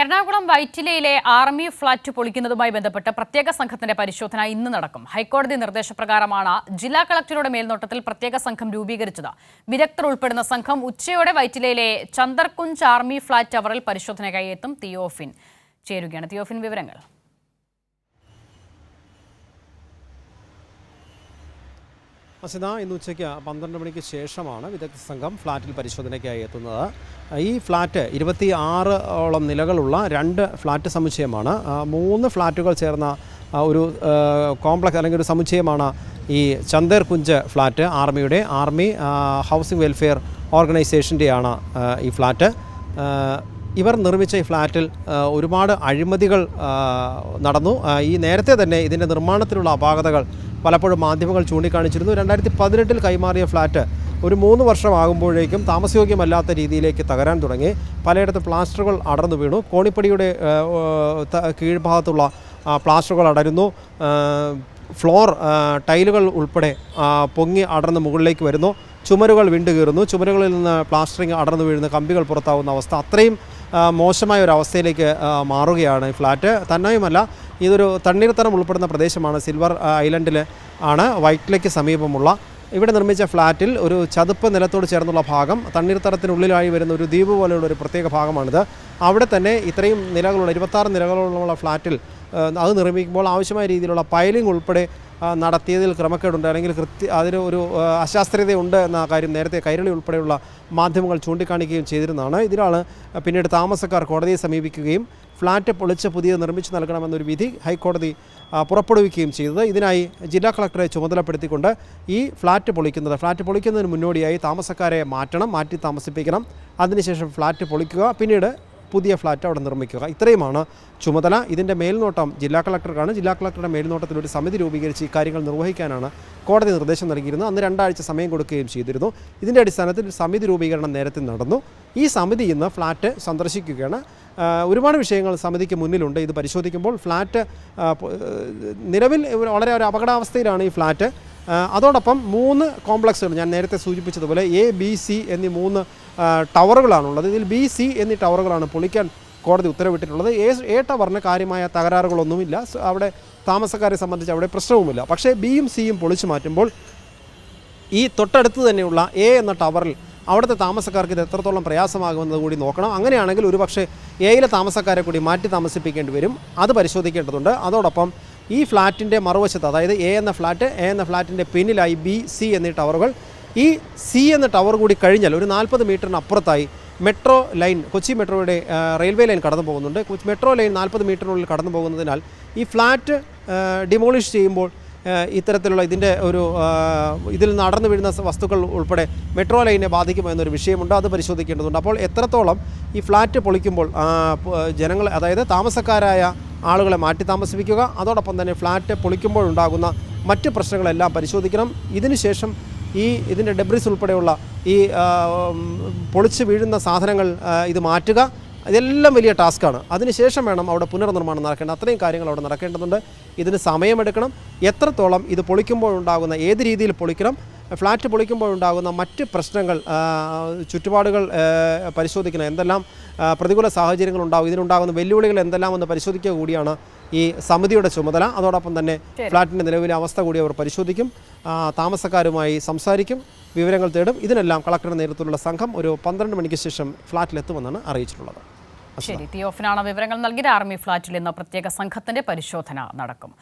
എറണാകുളം വൈറ്റിലയിലെ army flat പൊളിക്കുന്നതുമായി ബന്ധപ്പെട്ട് പ്രത്യേക സംഘത്തിന്റെ പരിശോധന ഇന്ന് നടക്കും. ഹൈക്കോടതി നിർദ്ദേശപ്രകാരമാണ് ജില്ലാ കളക്ടറുടെ മേൽനോട്ടത്തിൽ പ്രത്യേക സംഘം രൂപീകരിച്ചത്. വിദഗ്ധർ ഉൾപ്പെടുന്ന സംഘം ഉച്ചയോടെ വൈറ്റിലയിലെ ചന്ദർകുഞ്ച് ആർമി ഫ്ളാറ്റ് ടവറിൽ പരിശോധന എത്തും. തിയോഫിൻ ചേരുകയാണ്. തിയോഫിൻ വിവരങ്ങൾ. അസിത ഇന്ന് ഉച്ചയ്ക്ക് പന്ത്രണ്ട് മണിക്ക് ശേഷമാണ് വിദഗ്ധ സംഘം ഫ്ലാറ്റിൽ പരിശോധനയ്ക്കായി എത്തുന്നത്. ഈ ഫ്ലാറ്റ് ഇരുപത്തി ആറ് ഓളം നിലകളുള്ള രണ്ട് ഫ്ലാറ്റ് സമുച്ചയമാണ്. മൂന്ന് ഫ്ലാറ്റുകൾ ചേർന്ന ഒരു കോംപ്ലക്സ് അല്ലെങ്കിൽ ഒരു സമുച്ചയമാണ് ഈ ചന്ദേർ കുഞ്ച് ഫ്ലാറ്റ് ആർമിയുടെ ആർമി ഹൗസിംഗ് വെൽഫെയർ ഓർഗനൈസേഷന്റെയാണ് ഈ ഫ്ലാറ്റ് ഇവർ നിർമ്മിച്ച ഈ ഫ്ലാറ്റിൽ ഒരുപാട് അഴിമതികൾ നടന്നു. ഈ നേരത്തെ തന്നെ ഇതിന്റെ നിർമ്മാണത്തിലുള്ള അപാകതകൾ പലപ്പോഴും മാധ്യമങ്ങൾ ചൂണ്ടിക്കാണിച്ചിരുന്നു. രണ്ടായിരത്തി പതിനെട്ടിൽ കൈമാറിയ ഫ്ലാറ്റ് ഒരു മൂന്ന് വർഷമാകുമ്പോഴേക്കും താമസയോഗ്യമല്ലാത്ത രീതിയിലേക്ക് തകരാൻ തുടങ്ങി. പലയിടത്തും പ്ലാസ്റ്ററുകൾ അടർന്നു വീണു. കോണിപ്പടിയുടെ കീഴ്ഭാഗത്തുള്ള പ്ലാസ്റ്ററുകൾ അടരുന്നു. ഫ്ലോർ ടൈലുകൾ ഉൾപ്പെടെ പൊങ്ങി അടർന്ന് മുകളിലേക്ക് വരുന്നു. ചുമരുകൾ വിണ്ടുകീറുന്നു. ചുമരുകളിൽ നിന്ന് പ്ലാസ്റ്ററിങ് അടർന്നു വീഴുന്ന കമ്പികൾ പുറത്താവുന്ന അവസ്ഥ. അത്രയും മോശമായ ഒരു അവസ്ഥയിലേക്ക് മാറുകയാണ് ഈ ഫ്ലാറ്റ്. തന്നെയുമല്ല ഇതൊരു തണ്ണീർത്തടം ഉൾപ്പെടുന്ന പ്രദേശമാണ്. സിൽവർ ഐലൻഡിൽ ആണ്. വൈറ്റ്ലയ്ക്ക് സമീപമുള്ള ഇവിടെ നിർമ്മിച്ച ഫ്ലാറ്റിൽ ഒരു ചതുപ്പ് നിലത്തോട് ചേർന്നുള്ള ഭാഗം തണ്ണീർത്തടത്തിനുള്ളിലായി വരുന്ന ഒരു ദ്വീപ് പോലെയുള്ള ഒരു പ്രത്യേക ഭാഗമാണിത്. അവിടെ തന്നെ ഇത്രയും നിലകളുള്ള ഇരുപത്താറ് നിലകളുള്ള ഫ്ലാറ്റിൽ അത് നിർമ്മിക്കുമ്പോൾ ആവശ്യമായ രീതിയിലുള്ള പൈലിംഗ് ഉൾപ്പെടെ നടത്തിയതിൽ ക്രമക്കേടുണ്ട്. അല്ലെങ്കിൽ കൃത്യ അതിന് ഒരു അശാസ്ത്രീയതയുണ്ട് എന്ന കാര്യം നേരത്തെ കൈരളി ഉൾപ്പെടെയുള്ള മാധ്യമങ്ങൾ ചൂണ്ടിക്കാണിക്കുകയും ചെയ്തിരുന്നതാണ്. ഇതിലാണ് പിന്നീട് താമസക്കാർ കോടതിയെ സമീപിക്കുകയും ഫ്ലാറ്റ് പൊളിച്ച് പുതിയത് നിർമ്മിച്ചു നൽകണമെന്നൊരു വിധി ഹൈക്കോടതി പുറപ്പെടുവിക്കുകയും ചെയ്തത്. ഇതിനായി ജില്ലാ കളക്ടറെ ചുമതലപ്പെടുത്തിക്കൊണ്ട് ഈ ഫ്ലാറ്റ് പൊളിക്കുന്നത്. ഫ്ളാറ്റ് പൊളിക്കുന്നതിന് മുന്നോടിയായി താമസക്കാരെ മാറ്റണം മാറ്റി താമസിപ്പിക്കണം. അതിനുശേഷം ഫ്ളാറ്റ് പൊളിക്കുക പിന്നീട് പുതിയ ഫ്ലാറ്റ് അവിടെ നിർമ്മിക്കുക. ഇത്രയുമാണ് ചുമതല. ഇതിന്റെ മേൽനോട്ടം ജില്ലാ കളക്ടർക്കാണ്. ജില്ലാ കളക്ടറുടെ മേൽനോട്ടത്തിൽ ഒരു സമിതി രൂപീകരിച്ച് ഇക്കാര്യങ്ങൾ നിർവഹിക്കാനാണ് കോടതി നിർദ്ദേശം നൽകിയിരുന്നത്. അന്ന് രണ്ടാഴ്ച സമയം കൊടുക്കുകയും ചെയ്തിരുന്നു. ഇതിന്റെ അടിസ്ഥാനത്തിൽ സമിതി രൂപീകരണം നേരത്തെ നടന്നു. ഈ സമിതി ഇന്ന് ഫ്ലാറ്റ് സന്ദർശിക്കുകയാണ്. ഒരുപാട് വിഷയങ്ങൾ സമിതിക്ക് മുന്നിലുണ്ട്. ഇത് പരിശോധിക്കുമ്പോൾ ഫ്ലാറ്റ് നിലവിൽ വളരെ ഒരു അപകടാവസ്ഥയിലാണ് ഈ ഫ്ലാറ്റ്. അതോടൊപ്പം മൂന്ന് കോംപ്ലക്സുകൾ ഞാൻ നേരത്തെ സൂചിപ്പിച്ചതുപോലെ എ ബി സി എന്നീ മൂന്ന് ടവറുകളാണുള്ളത്. ഇതിൽ ബി സി എന്നീ ടവറുകളാണ് പൊളിക്കാൻ കോടതി ഉത്തരവിട്ടിട്ടുള്ളത്. എ എ ടവറിന് കാര്യമായ തകരാറുകളൊന്നുമില്ല. അവിടെ താമസക്കാരെ സംബന്ധിച്ച് അവിടെ പ്രശ്നവുമില്ല. പക്ഷേ ബിയും സിയും പൊളിച്ചു മാറ്റുമ്പോൾ ഈ തൊട്ടടുത്ത് തന്നെയുള്ള എ എന്ന ടവറിൽ അവിടുത്തെ താമസക്കാർക്ക് ഇത് എത്രത്തോളം പ്രയാസമാകുമെന്നത് കൂടി നോക്കണം. അങ്ങനെയാണെങ്കിൽ ഒരുപക്ഷെ എയിലെ താമസക്കാരെ കൂടി മാറ്റി താമസിപ്പിക്കേണ്ടി വരും. അത് പരിശോധിക്കേണ്ടതുണ്ട്. അതോടൊപ്പം ഈ ഫ്ലാറ്റിന്റെ മറുവശത്ത് അതായത് എ എന്ന ഫ്ലാറ്റ് എ എന്ന ഫ്ലാറ്റിന്റെ പിന്നിലായി ബി സി എന്നീ ടവറുകൾ. ഈ സി എന്ന ടവർ കൂടി കഴിഞ്ഞാൽ ഒരു നാൽപ്പത് മീറ്ററിന് അപ്പുറത്തായി മെട്രോ ലൈൻ കൊച്ചി മെട്രോയുടെ റെയിൽവേ ലൈൻ കടന്നു പോകുന്നുണ്ട്. മെട്രോ ലൈൻ നാൽപ്പത് മീറ്ററിനുള്ളിൽ കടന്നു പോകുന്നതിനാൽ ഈ ഫ്ലാറ്റ് ഡിമോളിഷ് ചെയ്യുമ്പോൾ ഇത്തരത്തിലുള്ള ഇതിന്റെ ഒരു ഇതിൽ നടന്നു വീഴുന്ന വസ്തുക്കൾ ഉൾപ്പെടെ മെട്രോ ലൈനെ ബാധിക്കുമോ എന്നൊരു വിഷയമുണ്ട് അത് പരിശോധിക്കേണ്ടതുണ്ട്. അപ്പോൾ എത്രത്തോളം ഈ ഫ്ലാറ്റ് പൊളിക്കുമ്പോൾ ജനങ്ങൾ അതായത് താമസക്കാരായ ആളുകളെ മാറ്റി താമസിപ്പിക്കുക അതോടൊപ്പം തന്നെ ഫ്ലാറ്റ് പൊളിക്കുമ്പോഴുണ്ടാകുന്ന മറ്റ് പ്രശ്നങ്ങളെല്ലാം പരിശോധിക്കണം. ഇതിനുശേഷം ഈ ഇതിന്റെ ഡെബ്രിസ് ഉൾപ്പെടെയുള്ള ഈ പൊളിച്ച് വീഴുന്ന സാധനങ്ങൾ ഇത് മാറ്റുക. ഇതെല്ലാം വലിയ ടാസ്ക്കാണ്. അതിനുശേഷം വേണം അവിടെ പുനർനിർമ്മാണം നടക്കേണ്ടത് അത്രയും കാര്യങ്ങൾ അവിടെ നടക്കേണ്ടതുണ്ട്. ഇതിന് സമയമെടുക്കണം. എത്രത്തോളം ഇത് പൊളിക്കുമ്പോൾ ഉണ്ടാകുന്ന ഏത് രീതിയിൽ പൊളിക്കണം ഫ്ലാറ്റ് പൊളിക്കുമ്പോൾ ഉണ്ടാകുന്ന മറ്റ് പ്രശ്നങ്ങൾ ചുറ്റുപാടുകൾ പരിശോധിക്കണം. എന്തെല്ലാം പ്രതികൂല സാഹചര്യങ്ങൾ ഉണ്ടാകും ഇതിനുണ്ടാകുന്ന വെല്ലുവിളികൾ എന്തെല്ലാം എന്ന് പരിശോധിക്കുക കൂടിയാണ് ഈ സമിതിയുടെ ചുമതല. അതോടൊപ്പം തന്നെ ഫ്ലാറ്റിന്റെ നിലവിലെ അവസ്ഥ കൂടി അവർ പരിശോധിക്കും. താമസക്കാരുമായി സംസാരിക്കും വിവരങ്ങൾ തേടും. ഇതിനെല്ലാം കളക്ടറുടെ നേതൃത്വത്തിലുള്ള സംഘം ഒരു പന്ത്രണ്ട് മണിക്ക് ശേഷം ഫ്ളാറ്റിലെത്തുമെന്നാണ് അറിയിച്ചിട്ടുള്ളത്. ശരി തിയോഫിനാണ് വിവരങ്ങൾ നൽകിയത്? ആർമി ഫ്ളാറ്റിൽ ഇന്ന് പ്രത്യേക സംഘത്തിന്റെ പരിശോധന നടക്കും.